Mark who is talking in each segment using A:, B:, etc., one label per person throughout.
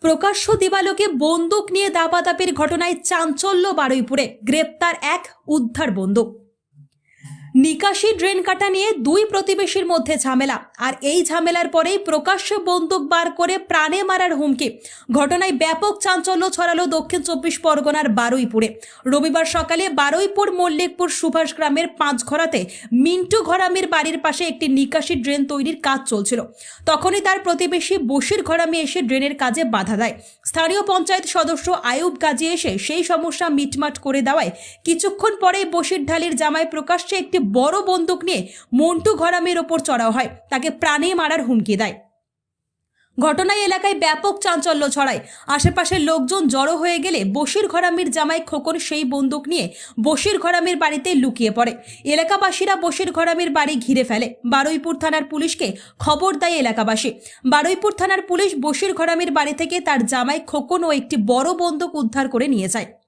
A: প্রকাশ্য দিবালোকে বন্দুক নিয়ে দাপাদাপির ঘটনায় চাঞ্চল্য বারুইপুরে। গ্রেপ্তার এক উদ্ধার বন্দুক। নিকাশি ড্রেন কাটা নিয়ে দুই প্রতিবেশীর মধ্যে ঝামেলা। আর এই ঝামেলার পরেই প্রকাশ্যে বন্দুক বার করে প্রাণে মারার হুমকি। ঘটনায় ব্যাপক চাঞ্চল্য ছড়ালো দক্ষিণ চব্বিশ পরগনার বারুইপুরে। রবিবার সকালে বারুইপুর মল্লিকপুর সুভাষ গ্রামের পাঁচঘরাতে মিন্টু ঘরামির বাড়ির পাশে একটি নিকাশি ড্রেন তৈরির কাজ চলছিল। তখনই তার প্রতিবেশী বসির ঘরামি এসে ড্রেনের কাজে বাধা দেয়। স্থানীয় পঞ্চায়েত সদস্য আয়ুব গাজী এসে সেই সমস্যা মিটমাট করে দেওয়ায় কিছুক্ষণ পরেই বসির ঢালির জামায় প্রকাশ্যে একটি বড় বন্দুক নিয়ে মন্টু ঘরামির ওপর চড়াও হয়। তাকে প্রাণে মারার হুমকি দেয়। ঘটনায় এলাকায় ব্যাপক চাঞ্চল্য ছড়ায়। আশেপাশের লোকজন জড়ো হয়ে গেলে বশির ঘরামির জামাই খোকন সেই বন্দুক নিয়ে বশির ঘরামির বাড়িতে লুকিয়ে পড়ে। এলাকাবাসীরা বশির ঘরামির বাড়ি ঘিরে ফেলে। বারুইপুর থানার পুলিশকে খবর দেয় এলাকাবাসী। বারুইপুর থানার পুলিশ বশির ঘরামির বাড়ি থেকে তার জামাই খোকন ও একটি বড় বন্দুক উদ্ধার করে নিয়ে যায়।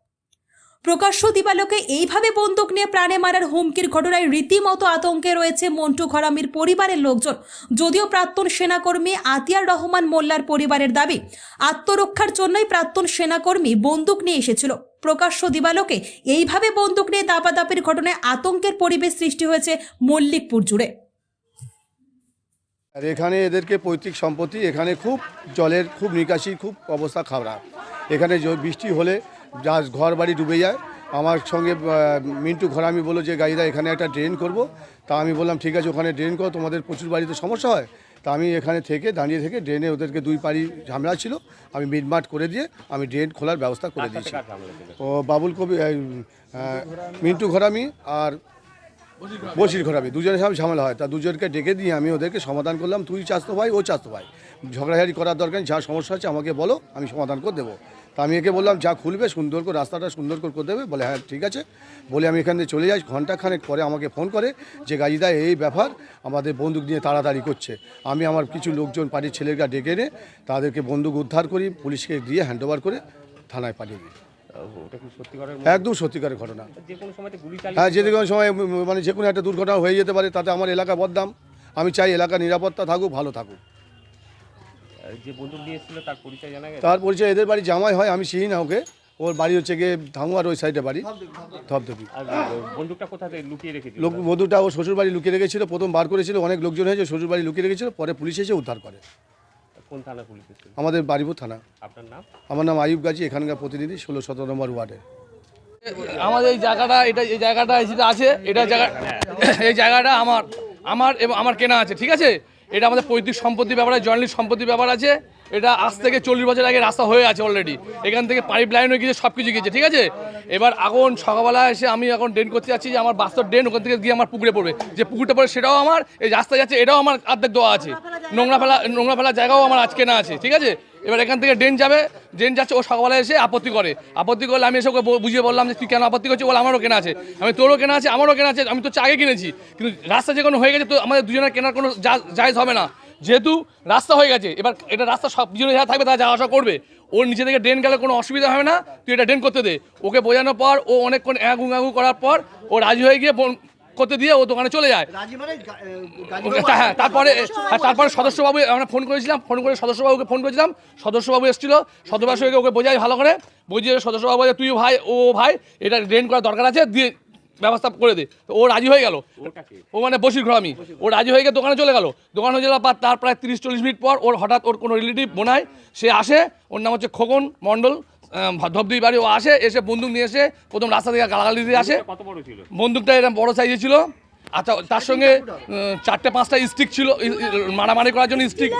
A: প্রকাশ্য দিবালোকে এইভাবে বন্দুক নিয়ে প্রাণে মারার হুমকির ঘটনায় রীতিমতো আতঙ্কে রয়েছে মন্টু ঘরামির পরিবারের লোকজন। যদিও প্রাক্তন সেনাকর্মী আতিয়ার রহমান মোল্লার পরিবারের দাবি, আত্মরক্ষার জন্যই প্রাক্তন সেনাকর্মী বন্দুক নিয়ে এসেছিল। প্রকাশ্য দিবালোকে এইভাবে বন্দুক নিয়ে দাপাদাপির ঘটনায় আতঙ্কের পরিবেশ সৃষ্টি হয়েছে মল্লিকপুর জুড়ে।
B: আর এখানে এদেরকে পৈতৃক সম্পত্তি, এখানে খুব জলের, খুব নিকাশি, খুব অবস্থা খারাপ। এখানে বৃষ্টি হলে যা ঘর বাড়ি ডুবে যায় আমার সঙ্গে মিন্টু ঘরামি বলল যে গাইদা এখানে একটা ড্রেন করব। তা আমি বললাম ঠিক আছে ওখানে ড্রেন করো তোমাদের প্রচুর বাড়িতে সমস্যা হয়। তা আমি এখানে থেকে দাঁড়িয়ে থেকে ড্রেনে ওদেরকে দুই পাড়ি ঝামেলা ছিল আমি মিটমাট করে দিয়ে আমি ড্রেন খোলার ব্যবস্থা করে দিয়েছি। ও বাবুল কবি মিন্টু ঘরামি আর বসির ঘোরাবে দুজনের সাথে ঝামেলা হয়। তা দুজনকে ডেকে দিয়ে আমি ওদেরকে সমাধান করলাম তুই চাস্তো ভাই ও চাস্তো ভাই। ঝগড়াঝাড়ি করার দরকার যা সমস্যা আছে আমাকে বলো আমি সমাধান করে দেবো। তা আমি একে বললাম, যা খুলবে, সুন্দর করে, রাস্তাটা সুন্দর করে করে দেবে। বলে হ্যাঁ ঠিক আছে। বলে, আমি এখান থেকে চলে যাই। ঘন্টাখানেক পরে আমাকে ফোন করে যে, গাজিদা, এই ব্যাপার আমাদের বন্দুক নিয়ে তাড়াতাড়ি করছে। আমি আমার কিছু লোকজন বাড়ির ছেলেরা ডেকে এনে তাদেরকে বন্দুক উদ্ধার করি, পুলিশকে দিয়ে হ্যান্ড ওভার করে থানায় পাঠিয়ে দিই। একদম সত্যিকারের ঘটনা। হ্যাঁ যে কোনো সময় মানে যে কোনো একটা দুর্ঘটনা হয়ে যেতে পারে, তাতে আমার এলাকা বদনাম। আমি চাই এলাকা নিরাপত্তা থাকুক, ভালো থাকুক।
C: যে বন্দুক নিয়ে এসেছিল তার পরিচয় জানা গেছে?
B: তার পরিচয় এদের বাড়ি জামাই হয় আমি চিনি না ওকে। ওর বাড়ি হচ্ছে গিয়ে ধাঙ্গুয়ার ওই সাইডে বাড়ি। ধপধপি।
C: আর বন্দুকটা কোথা থেকে লুকিয়ে রেখেছিল?
B: লোক মধুটা ও শ্বশুর বাড়ি লুকিয়ে রেখেছিল প্রথম বার করেছিল অনেক লোকজন হয়েছে শ্বশুর বাড়ি লুকিয়ে রেখেছিল পরে পুলিশ এসে উদ্ধার করে।
C: কোন থানা পুলিশ এসেছিল?
B: আমাদের বাড়িপুর থানা।
C: আপনার নাম?
B: আমার নাম আয়ুব গাজী এখানকার প্রতিনিধি ষোলো সতেরো নম্বর ওয়ার্ডে।
D: আমাদের এই জায়গাটা এটা এই জায়গাটা যেটা আছে এটা জায়গা এই জায়গাটা আমার আমার এবং আমার কেনা আছে ঠিক আছে? এটা আমাদের পৈতৃক সম্পত্তি ব্যাপারে জয়েন্টলি সম্পত্তি ব্যাপার আছে। এটা আজ থেকে চল্লিশ বছর আগে রাস্তা হয়ে আছে অলরেডি এখান থেকে পাইপ লাইন হয়ে গিয়েছে সব কিছু গিয়েছে, ঠিক আছে? এবার এখন সকালবেলা এসে আমি এখন ড্রেন করতে যাচ্ছি যে আমার বাস্তব ড্রেন ওখান থেকে গিয়ে আমার পুকুরে পড়বে। যে পুকুরটা পড়ে সেটাও আমার, এই রাস্তা যাচ্ছে এটাও আমার অর্ধেক দেওয়া আছে। নোংরা ফেলা, নোংরা ফেলার জায়গাও আমার আজকে না আছে, ঠিক আছে? এবার এখান থেকে ড্রেন যাবে, ড্রেন যাচ্ছে, ও সকালবেলা এসে আপত্তি করে। আপত্তি করলে আমি এসে ওকে বুঝিয়ে বললাম যে, তুই কেন আপত্তি করছিস? বলে, আমারও কেনা আছে। আমি, তোরও কেনা আছে, আমারও কেনা আছে, আমি তো আগে কিনেছি। কিন্তু রাস্তা যে কোনো হয়ে গেছে তো আমাদের দুজনের কেনার কোনো যা- জায়েজ হবে না। যেহেতু রাস্তা হয়ে গেছে, এবার এটা রাস্তা সব দুজনে যারা থাকবে তারা যাওয়া আসা করবে। ওর নিচে থেকে ড্রেন গেলে কোনো অসুবিধা হবে না, তুই এটা ড্রেন করতে দে। ওকে বোঝানোর পর ও অনেকক্ষণ অ্যাগু অ্যাগু করার পর ও রাজি হয়ে গিয়ে করতে দিয়ে ও দোকানে চলে যায়। হ্যাঁ তারপরে হ্যাঁ, তারপরে সদস্যবাবু আমরা ফোন করেছিলাম ফোন করে সদস্যবাবুকে ফোন করেছিলাম সদস্যবাবু এসেছিল সদস্যবাবুকে ওকে বোঝাই ভালো করে বুঝিয়ে সদস্যবাবু বলে তুই ভাই ও ভাই এটা ড্রেন করার দরকার আছে দিয়ে ব্যবস্থা করে দে। তো ও রাজি হয়ে গেল। ও মানে বসির ঘর আমি। ও রাজি হয়ে গিয়ে দোকানে চলে গেল। দোকানে হয়ে যাওয়ার পর তার প্রায় তিরিশ চল্লিশ মিনিট পর ওর হঠাৎ ওর কোনো রিলেটিভ বোনায় সে আসে ওর নাম হচ্ছে খোকন মণ্ডল। ধবদি বাড়ি ও আসে এসে বন্দুক নিয়ে এসে প্রথম রাস্তা থেকে গালাগালি দিয়ে আসে। বন্দুকটা এরকম বড় সাইজে ছিল। আচ্ছা তার সঙ্গে চারটে পাঁচটা স্টিক ছিল মারামারি করার জন্য স্টিক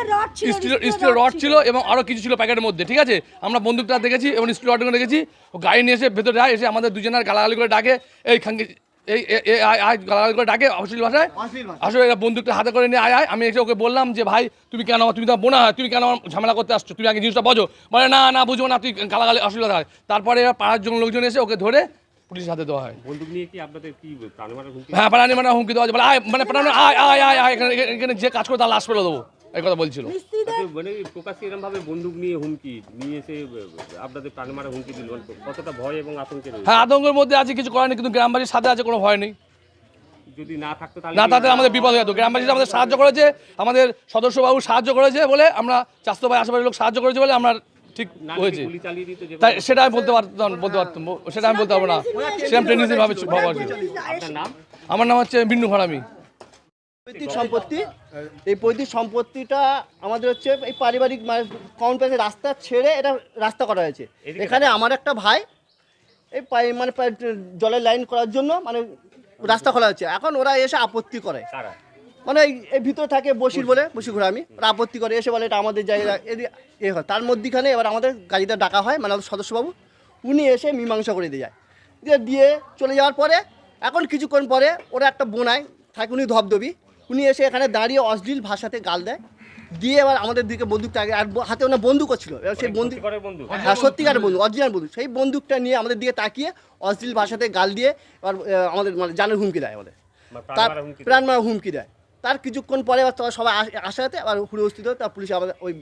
D: স্টিল স্টিল রড ছিল। এবং আরও কিছু ছিল প্যাকেটের মধ্যে ঠিক আছে? আমরা বন্দুকটা দেখেছি এবং স্টিল রডগুলো দেখেছি। ও গাড়ি নিয়ে এসে ভেতরে যায় এসে আমাদের দুজনের গালাগালি করে ডাকে এই খাঙ্গি এই করে ডাকে অশ্লীল ভাষায়? আসলে এরা বন্দুকটা হাতে করে নিয়ে আয় আয়। আমি এসে ওকে বললাম যে ভাই তুমি কেন তুমি তো বোনা তুমি কেন আমার ঝামেলা করতে আসছো? তুমি আগে জিনিসটা বোঝো। বলে না না বুঝব না তুই গালাগালি অশ্লীল হয় তারপরে পাড়ার জন লোকজন এসে ওকে ধরে পুলিশের হাতে দেওয়া হয়।
C: বন্দুক নিয়ে কি আপনাদের কি প্রাণে
D: হ্যাঁ প্রাণী মানে হুমকি দেওয়া হচ্ছে বলে আয় মানে প্রাণী আয় আয় আয় আয় এখানে এখানে যে কাজ করে তার লাশ ফেলে দেবো। এই কথা বলছিল।
C: মানে প্রকাশ্যে এরকম ভাবে বন্দুক নিয়ে হুমকি নিয়ে এসে আপনাদের প্রাণে মারার হুমকি দিল। কতটা ভয় এবং আতঙ্কে
D: হ্যাঁ আতঙ্কের মধ্যে আছে কিছু করেনি কিন্তু গ্রামবাসীর সাথে আছে কোনো ভয় নেই।
C: যদি না থাকতো
D: না তাতে আমাদের বিপদ হয়ে যেত। গ্রামবাসীরা আমাদের সাহায্য করেছে আমাদের সদস্যবাবু সাহায্য করেছে বলে আমরা স্বাস্থ্য ভাই আশেপাশের লোক সাহায্য করেছে বলে আমরা ঠিক হয়েছে। তাই সেটা আমি বলতে পারতাম বলতে পারতাম সেটা আমি বলতে পারব না। সেরকম ট্রেনিং ভাবে ভাবা উচিত।
C: আপনার নাম?
D: আমার নাম হচ্ছে বিন্নু ফারামি
E: পৈতৃক সম্পত্তি? এই পৈতৃক সম্পত্তিটা আমাদের হচ্ছে এই পারিবারিক মানে কমন প্যাসে রাস্তা ছেড়ে এটা রাস্তা করা হয়েছে। এখানে আমার একটা ভাই এই পাই- মানে জলের লাইন করার জন্য মানে রাস্তা খোলা হচ্ছে এখন ওরা এসে আপত্তি করে। মানে এই- ভিতরে থাকে বসির বলে বসি ঘুরে আমি ওরা আপত্তি করে এসে বলে এটা আমাদের জায়গা এ হয়। তার মধ্যিখানে এবার আমাদের গাড়িতে ডাকা হয় মানে আমাদের সদস্যবাবু। উনি এসে মীমাংসা করে দিয়ে যায়। দিয়ে দিয়ে চলে যাওয়ার পরে এখন কিছুক্ষণ পরে ওরা একটা বোনায় থাকে উনি ধবধবি। উনি এসে এখানে দাঁড়িয়ে অশ্লীল ভাষাতে গাল দেয়। দিয়ে এবার আমাদের দিকে বন্দুকটা আগে আর হাতে ওনার বন্দুকও ছিল। এবার সেই বন্দুক
C: বন্ধু
E: হ্যাঁ সত্যিকার বন্ধু অরিজিনাল বন্ধু সেই বন্দুকটা নিয়ে আমাদের দিকে তাকিয়ে অশ্লীল ভাষাতে গাল দিয়ে এবার আমাদের মানে জানের হুমকি দেয় আমাদের। তার প্রাণ মারা হুমকি দেয়। তার কিছুক্ষণ পরে আবার তারা সবাই আস- আসাতে আবার হুড়ে হয়, তার পুলিশ আমাদের ওই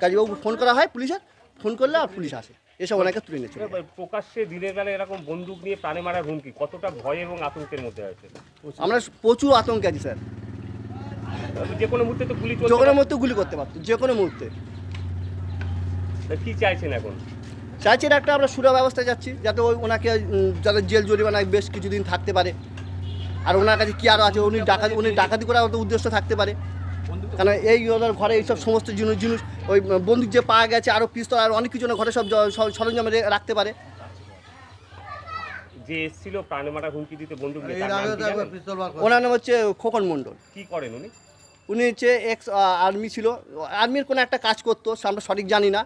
E: গাজীবাবু ফোন করা হয় পুলিশের। ফোন করলে আর পুলিশ আসে। এসে ওনাকে তুলে নিয়েছে
C: প্রকাশ্যে দিনের বেলা এরকম বন্দুক নিয়ে প্রাণে মারার হুমকি কতটা ভয় এবং আতঙ্কের মধ্যে আছে?
E: আমরা প্রচুর আতঙ্কে আছি স্যার।
C: যে কোনো মুহূর্তে তো গুলি
E: যে কোনো মুহূর্তে গুলি করতে পারতো যে কোনো মুহূর্তে।
C: কি চাইছেন এখন?
E: চাইছি এটা একটা আমরা সুরা ব্যবস্থা যাচ্ছি যাতে ওই ওনাকে যাতে জেল জরিমানায় বেশ কিছুদিন থাকতে পারে। আর ওনার কাছে কি আরও আছে? উনি ডাকাতি উনি ডাকাতি করার তো উদ্দেশ্য থাকতে পারে। কারণ এই ওনার ঘরে এইসব সমস্ত জিনিস জিনিস ওই বন্দুক যে পাওয়া গেছে আরও পিস্তল আর অনেক কিছু ঘরে সব সরঞ্জাম রে- রাখতে পারে।
C: যে এসেছিল প্রাণে মারা হুমকি দিতে বন্দুক?
E: ওনার নাম হচ্ছে খোকন মণ্ডল।
C: কি করেন উনি?
E: উনি হচ্ছে এক্স আর্মি ছিল। আর্মির কোনো একটা কাজ করতো আমরা সঠিক জানি না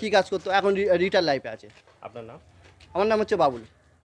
E: কী কাজ করতো এখন রিটায়ার লাইফে আছে।
C: আপনার নাম?
E: আমার নাম হচ্ছে বাবুল।